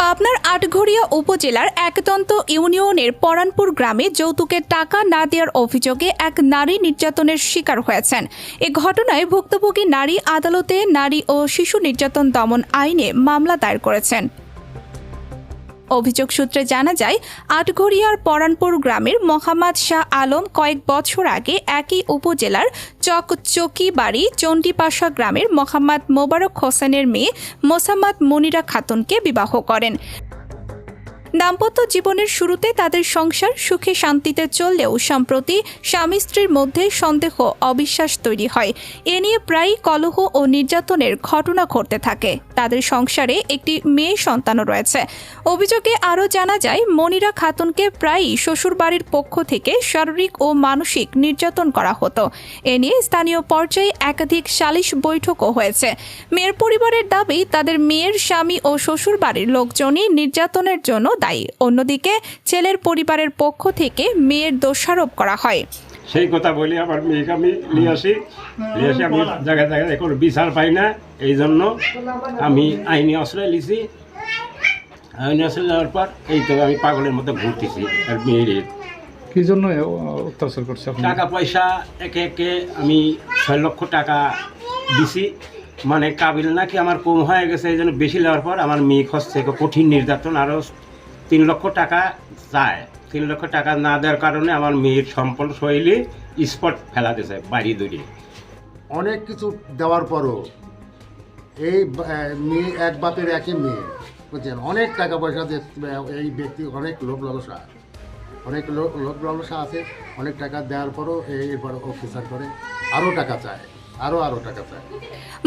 পাবনার আটঘরিয়া উপজেলার একদন্ত ইউনিয়নের পরানপুর গ্রামে যৌতুকের টাকা না দেওয়ার অভিযোগে এক নারী নির্যাতনের শিকার হয়েছেন। এ ঘটনায় ভুক্তভোগী নারী আদালতে নারী ও শিশু নির্যাতন দমন আইনে মামলা দায়ের করেছেন। অভিযোগ সূত্রে জানা যায়, আটঘরিয়ার পরানপুর গ্রামের মোহাম্মদ শাহ আলম কয়েক বছর আগে একই উপজেলার চকচকি বাড়ি চণ্ডীপাশা গ্রামের মোহাম্মদ মোবারক হোসেনের মেয়ে মোসাম্মদ মনিরা খাতুনকে বিবাহ করেন। দাম্পত্য জীবনের শুরুতে তাদের সংসার সুখে শান্তিতে চললেও সম্প্রতি স্বামী স্ত্রীর মধ্যে সন্দেহ, অবিশ্বাস তৈরি হয়। এ নিয়ে প্রায়ই কলহ ও নির্যাতনের ঘটনা ঘটতে থাকে। তাদের সংসারে একটি মেয়ে সন্তানও রয়েছে। অভিযোগে আরও জানা যায়, মনিরা খাতুনকে প্রায়ই শ্বশুরবাড়ির পক্ষ থেকে শারীরিক ও মানসিক নির্যাতন করা হতো। এ নিয়ে স্থানীয় পর্যায়ে একাধিক সালিশ বৈঠকও হয়েছে। মেয়ের পরিবারের দাবি, তাদের মেয়ের স্বামী ও শ্বশুরবাড়ির লোকজনই নির্যাতনের জন্য দায়ী। অন্যদিকে, ছেলের পরিবারের পক্ষ থেকে মেয়ের দোষারোপ করা হয়। সেই কথা বলি আমার মেয়েকে আমি নিয়ে আসি। নিয়ে আসি আমি জায়গায় জায়গায় এখন বিচার পাই না এই জন্য আমি আইনি আশ্রয় লিছি আইনি আশ্রয় নেওয়ার পর এই তো আমি পাগলের মতো ঘুরতেছি আর মেয়ের কি জন্য অত্যাচার করছে টাকা পয়সা একে একে আমি ছয় লক্ষ টাকা দিছি। মানে কাবিল নাকি আমার কম হয়ে গেছে এই জন্য বেশি নেওয়ার পর আমার মেয়ে খরচ থেকে কঠিন নির্যাতন আরও তিন লক্ষ টাকা চায় তিন লক্ষ টাকা না দেওয়ার কারণে আমার মেয়ের সম্পূর্ণ শৈলী স্পট ফেলা দিয়েছে বাড়ি দড়ি অনেক কিছু দেওয়ার পরও এই মেয়ে, এক বাপের একই মেয়ে, বুঝছেন? অনেক টাকা পয়সা এই ব্যক্তি অনেক লোভ লালসা, অনেক লোভ লালসা আছে, অনেক টাকা দেওয়ার পরও এরপর অফিসার করে, আরও টাকা চায়। আরও আরও টাকা চায়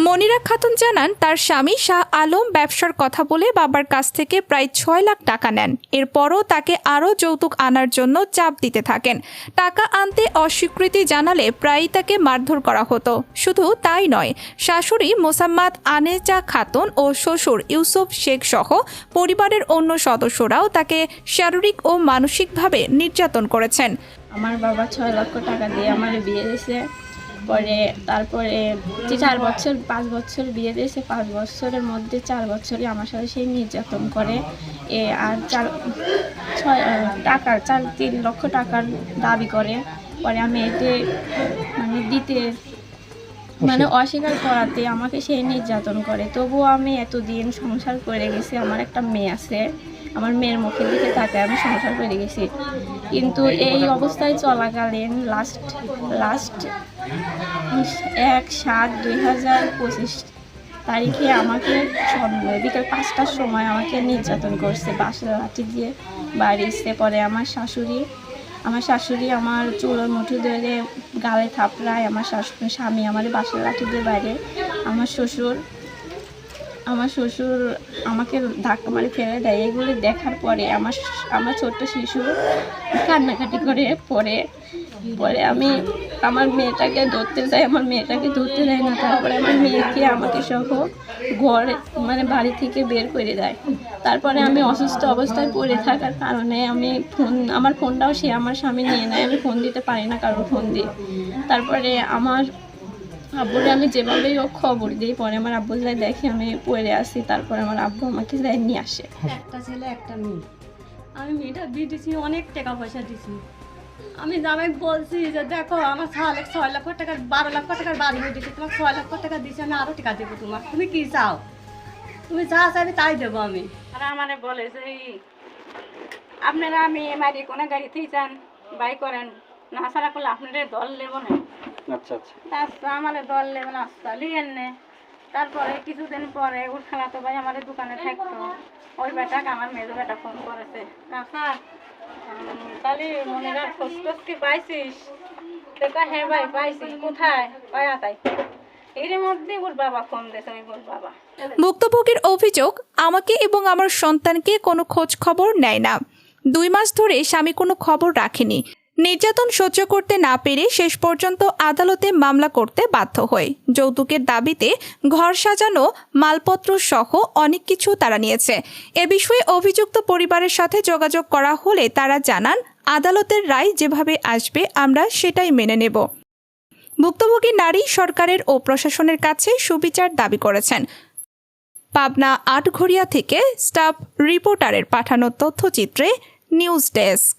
মনিরা খাতুন জানান তার স্বামী শাহ আলম ব্যবসার কথা বলে বাবার কাছ থেকে প্রায় ছয় লাখ টাকা নেন। এরপরও তাকে আরও যৌতুক আনার জন্য চাপ দিতে থাকেন। টাকা আনতে অস্বীকৃতি জানালে প্রায়ই তাকে মারধর করা হতো। শুধু তাই নয় শাশুড়ি মোসাম্মদ আনেজা খাতুন ও শ্বশুর ইউসুফ শেখ সহ পরিবারের অন্য সদস্যরাও তাকে শারীরিক ও মানসিকভাবে নির্যাতন করেছেন। আমার বাবা ছয় লক্ষ টাকা দিয়ে আমার বিয়ে দিয়েছে। পরে তারপরে যে চার বছর, পাঁচ বছর বিয়ে দিয়েছে, পাঁচ বছরের মধ্যে চার বছরই আমার সাথে সেই নির্যাতন করে। এ আর চার, ছয় টাকার টাকা চার, তিন লক্ষ টাকার দাবি করে। পরে আমি এতে মানে দিতে মানে অস্বীকার করাতে আমাকে সেই নির্যাতন করে। তবুও আমি এতদিন সংসার করে গেছি আমার একটা মেয়ে আছে আমার মেয়ের মুখের দিকে তাকায় আমি সংসার করে গেছি। কিন্তু এই অবস্থায় চলাকালীন লাস্ট লাস্ট এক সাত দুই হাজার পঁচিশ তারিখে আমাকে বিকেল পাঁচটার সময় আমাকে নির্যাতন করছে বাসা লাঠি দিয়ে বাড়িতে পরে আমার শাশুড়ি আমার শাশুড়ি আমার চুলোর মুঠি ধরে গালে থাপড়ায়, আমার শাশুড়ি স্বামী আমার বাসার লাঠি দিয়ে বাইরে, আমার শ্বশুর আমার শ্বশুর আমাকে ধাক্কা মারি, ফেলে দেয়। এগুলি দেখার পরে আমার আমার ছোট্ট শিশু কান্নাকাটি করে, পরে পরে আমি আমার মেয়েটাকে ধরতে যাই, আমার মেয়েটাকে ধরতে দেয় না, তারপরে আমার মেয়েকে আমাকে সহ ঘরে মানে বাড়ি থেকে বের করে দেয়। তারপরে আমি অসুস্থ অবস্থায় পড়ে থাকার কারণে আমি ফোন, আমার ফোনটাও সে আমার স্বামী নিয়ে নেয়, আমি ফোন দিতে পারি না কারোর ফোন দিই তারপরে আমার আব্বুরে আমি যেভাবেই হোক খবর দিই পরে আমার আব্বু যাই দেখে আমি পড়ে আসি তারপরে আমার আব্বু আমাকে যাই নিয়ে আসে। একটা ছেলে একটা মেয়ে। আমি মেয়েটা দিয়ে দিছি অনেক টাকা পয়সা দিছি। আমি জামাই বলছি যে দেখো আমার ছয় লাখ ছয় লক্ষ টাকার বারো লক্ষ টাকার বাড়ি হয়ে দিচ্ছি তোমার ছয় লক্ষ টাকা দিচ্ছি আমি আরও টাকা দেবো তোমার। তুমি কি চাও? তুমি যা চাইবে তাই দেবো আমি। আর আমারে বলে যে আপনারা আমি মারি কোনো গাড়িতেই যান বাই করেন। না ছাড়া করলে আপনাদের দল নেব না। আচ্ছা আচ্ছা। আচ্ছা আমার দল নেবেন আস্তা লিয়েন নে। তারপরে কিছুদিন পরে ওর খালাতো ভাই আমার দোকানে থাকতো। ওই বেটাকে আমার মেজো বেটা ফোন করেছে উম, তাহলে মনিরার খোঁজ টোজ কি পাইছিস দেখা হ্যাঁ ভাই পাইছি। কোথায়? পায়া তাই এর মধ্যে ওর বাবা ফোন দিয়েছে ওই ওর বাবা। ভুক্তভোগীর অভিযোগ আমাকে এবং আমার সন্তানকে কোনো খোঁজ খবর নেয় না। দুই মাস ধরে স্বামী কোনো খবর রাখেনি। নির্যাতন সহ্য করতে না পেরে শেষ পর্যন্ত আদালতে মামলা করতে বাধ্য হয় যৌতুকের দাবিতে ঘর সাজানো, মালপত্র সহ অনেক কিছু তারা নিয়েছে। এ বিষয়ে অভিযুক্ত পরিবারের সাথে যোগাযোগ করা হলে তারা জানান, আদালতের রায় যেভাবে আসবে আমরা সেটাই মেনে নেব। ভুক্তভোগী নারী সরকারের ও প্রশাসনের কাছে সুবিচার দাবি করেছেন। পাবনা আটঘরিয়া থেকে স্টাফ রিপোর্টারের পাঠানো তথ্যচিত্রে নিউজ ডেস্ক।